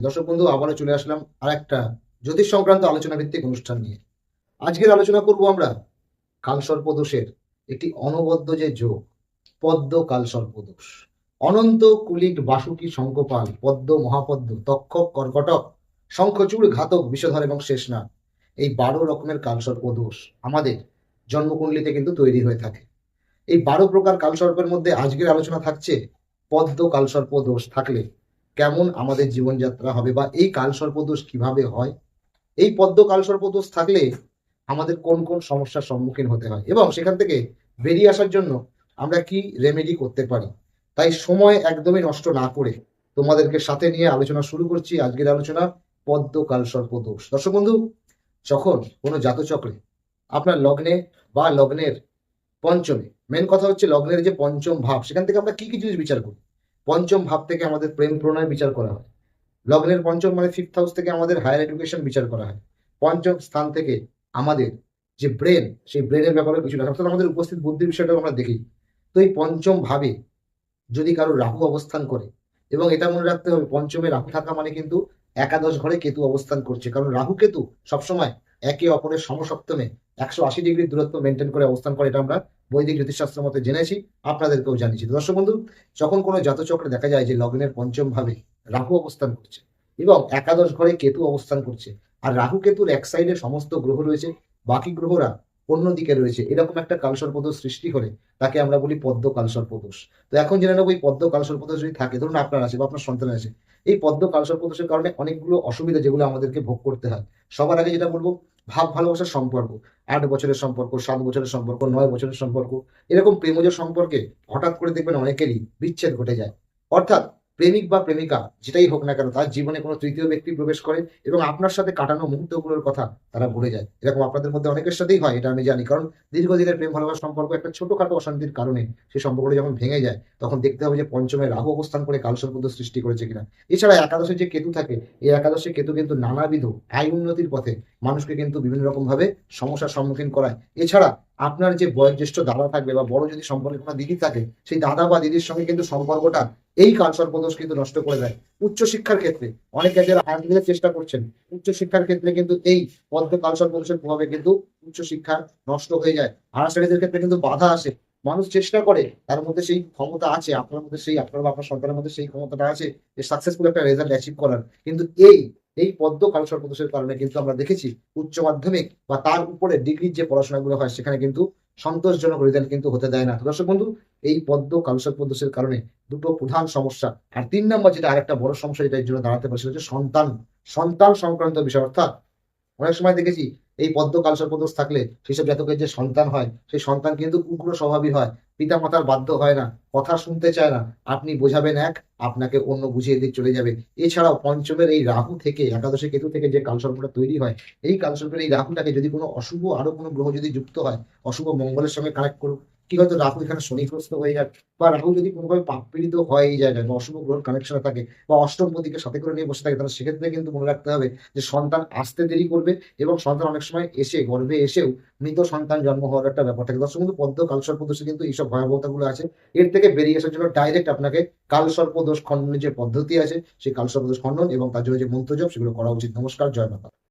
দর্শক বন্ধু, আবারও চলে আসলাম আর একটা জ্যোতিষ সংক্রান্ত আলোচনা ভিত্তিক অনুষ্ঠান নিয়ে। আজকের আলোচনা করব আমরা কালসর্পদোষের একটি অনবদ্য যে যোগ, পদ্ম কালসর্পদোষ। অনন্ত কুলিক বাসুকি শঙ্কপাল পদ্ম মহাপদ্ম তক্ষক কর্কটক, শঙ্খচূড় ঘাতক, বিষধর এবং শেষনা এই বারো রকমের কালসর্পদোষ আমাদের জন্মকুণ্ডলিতে কিন্তু তৈরি হয়ে থাকে। এই বারো প্রকার কালসর্পের মধ্যে আজকের আলোচনা থাকছে পদ্ম কালসর্প দোষ থাকলে কেমন আমাদের জীবনযাত্রা হবে বা এই কালসর্পদোষ কীভাবে হয়? এই পদ্ম কালসর্পদোষ থাকলে আমাদের কোন কোন সমস্যার সম্মুখীন হতে হয়? এবং সেখান থেকে বেরিয়ে আসার জন্য আমরা কি রেমেডি করতে পারি? তাই সময় একদমই নষ্ট না করে তোমাদেরকে সাথে নিয়ে আলোচনা শুরু করছি আজকের আলোচনা পদ্ম কালসর্পদোষ। দর্শক বন্ধু, যখন কোনো জাতচক্রে আপনার লগ্নে বা লগ্নের পঞ্চমে মেন কথা হচ্ছে লগ্নের যে পঞ্চম ভাব, সেখান থেকে আমরা কি কি জিনিস বিচার করি? পঞ্চম ভাব থেকে আমাদের প্রেম প্রণয় বিচার করা হয়। লগ্নের পঞ্চম মানে ফিফথ হাউস থেকে আমাদের হায়ার এডুকেশন বিচার করা হয়। পঞ্চম স্থান থেকে আমাদের যে ব্রেন সেই ব্রেনের ব্যাপারে কিছু অর্থাৎ আমাদের উপস্থিত বুদ্ধির বিষয়টা আমরা দেখি। তো এই পঞ্চম ভাবে যদি কারও রাহু অবস্থান করে, এবং এটা মনে রাখতে হবে, পঞ্চমে রাহু থাকা মানে কিন্তু একাদশ ঘরে কেতু অবস্থান করছে। কারণ রাহু কেতু সবসময় একে অপরের সমসপ্তমে একশো আশি ডিগ্রি দূরত্ব মেনটেন করে অবস্থান করে, এটা আমরা বৈদিক জ্যোতিষশাস্ত্র মতে জেনেছি, আপনাদেরকেও জানিয়েছি। দর্শক বন্ধু, যখন কোনো জাতচক্রে দেখা যায় যে লগ্নের পঞ্চম ভাবে রাহু অবস্থান করছে এবং একাদশ ঘরে কেতু অবস্থান করছে, আর রাহু কেতুর এক সাইডে সমস্ত গ্রহ রয়েছে, বাকি গ্রহরা অন্যদিকে রয়েছে, এরকম একটা কালসর্পদোষ সৃষ্টি হলে তাকে আমরা বলি পদ্ম কালসর্পদোষ। তো এখন জেনে নেব এই পদ্ম কালসর্পদোষ যদি থাকে, ধরুন আপনার আছে বা আপনার সন্তান আছে, এই পদ্ম কালসর্পদোষের কারণে অনেকগুলো অসুবিধা যেগুলো আমাদেরকে ভোগ করতে হয়, সবার আগে যেটা বলব ভাব ভালোবাসার সম্পর্ক, আট বছরের সম্পর্ক, সাত বছরের সম্পর্ক, নয় বছরের সম্পর্ক, এরকম প্রেমজ সম্পর্কে হঠাৎ করে দেখবেন অনেকেরই বিচ্ছেদ ঘটে যায়। অর্থাৎ প্রেমিক বা প্রেমিকা, যেটাই হোক না কেন, তার জীবনে কোনো তৃতীয় ব্যক্তি প্রবেশ করে এবং আপনার সাথে কাটানো মুহূর্তগুলোর কথা তারা ভুলে যায়। এরকম আপনাদের মধ্যে অনেকের সাথেই হয়, এটা আমি জানি। কারণ দীর্ঘদিনের প্রেম ভালোবাসার সম্পর্ক একটা ছোটখাটো অশান্তির কারণে সেই সম্পর্কটা যখন ভেঙে যায়, তখন দেখতে হবে যে পঞ্চমে রাহু অবস্থান করে কালসর্পদ সৃষ্টি করেছে কিনা। এছাড়া একাদশে যে কেতু থাকে, এই একাদশে কেতু কিন্তু নানাবিধ আয় উন্নতির পথে মানুষকে কিন্তু বিভিন্ন রকম ভাবে সমস্যার সম্মুখীন করায়। এছাড়া আপনার যে বয়োজ্যেষ্ঠ দাদা থাকবে বা বড় যদি সম্পর্কে কোনো দিদি থাকে, সেই দাদা বা দিদির সঙ্গে কিন্তু সম্পর্কটা এই কালচার প্রদোষ কিন্তু নষ্ট করে দেয়। উচ্চশিক্ষার ক্ষেত্রে অনেকে যারা হায়ার দিতে চেষ্টা করছেন। উচ্চশিক্ষার ক্ষেত্রে কিন্তু এই পদ্ম কালচার কালসর্পদোষের প্রভাবে কিন্তু উচ্চশিক্ষা নষ্ট হয়ে যায়। হায়ার ক্ষেত্রে কিন্তু বাধা আসে। মানুষ চেষ্টা করে, তার মধ্যে সেই ক্ষমতা আছে, আপনার মধ্যে সেই, আপনার বা আপনার সরকারের মধ্যে সেই ক্ষমতাটা আছে যে সাকসেসফুল একটা রেজাল্ট অ্যাচিভ করার। কিন্তু এই এই পদ্ম কালসর্পদোষের কারণে কিন্তু আমরা দেখেছি উচ্চ মাধ্যমিক বা তার উপরে ডিগ্রির যে পড়াশোনাগুলো হয়, সেখানে কিন্তু সন্তোষজনক রেজাল্ট কিন্তু হতে দেয় না। দর্শক বন্ধু, এই পদ্ম কালসর্পদোষের কারণে দুটো প্রধান সমস্যা আর তিন নম্বর যেটা আরেকটা বড় সমস্যা যেটা এর জন্য দাঁড়াতে পারে, সেটা হচ্ছে সন্তান। সন্তান সংক্রান্ত বিষয়, অর্থাৎ অনেক সময় দেখেছি এই পদ্ম কালসর্পদোষ থাকলে সেসব জাতকের যে সন্তান হয়, সেই সন্তান কিন্তু উগ্র স্বভাবই হয়। পিতা মাতার বাধ্য হয় না, কথা শুনতে চায় না, আপনি বোঝাবেন এক, আপনাকে অন্য বুঝিয়ে দিয়ে চলে যাবে। এছাড়াও পঞ্চমের এই রাহু থেকে, একাদশে কেতু থেকে যে কালসর্পটা তৈরি হয়, এই কালসর্পের এই রাহুটাকে যদি কোনো অশুভ আরও কোনো গ্রহ যদি যুক্ত হয়, অশুভ মঙ্গলের সঙ্গে কানেক্ট করুক কি হয়তো রাহু এখানে শনিগ্রস্ত হয়ে যাক। বা রাহু যদি কোনোভাবে পাপ পীড়িত হয় এই জায়গায় অশুভ গ্রহের কানেকশনে থাকে, বা অষ্টম প্রতীকে সাথে করে নিয়ে বসে থাকে, তাহলে সেক্ষেত্রে কিন্তু মনে রাখতে হবে যে সন্তান আসতে দেরি করবে এবং সন্তান অনেক সময় এসে, গর্ভে এসেও মৃত সন্তান জন্ম হওয়ার একটা ব্যাপার থাকে। দর্শক কিন্তু পদ্ম কালসর্প দোষে কিন্তু এইসব ভয়াবহতাগুলো আছে। এর থেকে বেরিয়ে আসার জন্য ডাইরেক্ট আপনাকে কালসর্প দোষ খণ্ডনের যে পদ্ধতি আছে, সেই কালসর্প দোষ খণ্ডন এবং তার জন্য যে মন্ত্রজপ সেগুলো করা উচিত। নমস্কার, জয় মাতা।